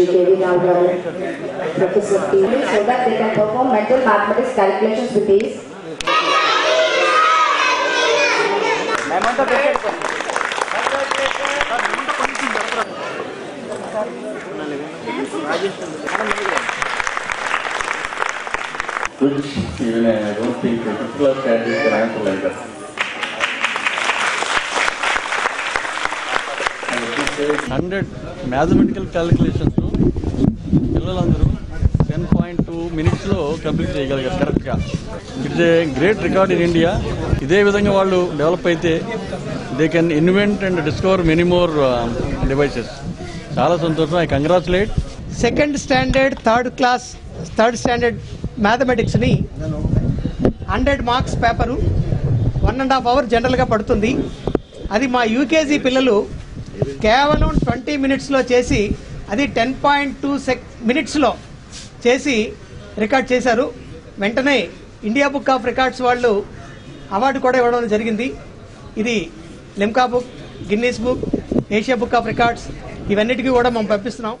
Shri K.V. Nagarajan, Professor P. so that they can perform mental mathematics calculations with ease. which even I don't think a particular candidate can answer like that. And if you say hundred mathematical calculations పిల్లలందరూ ten point two మినిట్స్లో complete చేయగలిగారు కరెక్ట్గా. It's a great record in India. ఇదే విధంగా వాళ్ళు develop అయితే they can invent and discover many more devices చాలా సంతోషం. I congratulate second standard third class third standard మ్యాథమెటిక్స్ని hundred marks paper one and half hour జనరల్గా పడుతుంది. అది మా యూకేజీ పిల్లలు కేవలం ట్వంటీ మినిట్స్లో చేసి అది టెన్ పాయింట్ టూ సెక్ మినిట్స్లో చేసి రికార్డ్ చేశారు. వెంటనే ఇండియా బుక్ ఆఫ్ రికార్డ్స్ వాళ్ళు అవార్డు కూడా ఇవ్వడం జరిగింది. ఇది Limca book Guinness book Asia book of records ఇవన్నిటికీ కూడా మనం పంపిస్తున్నాం.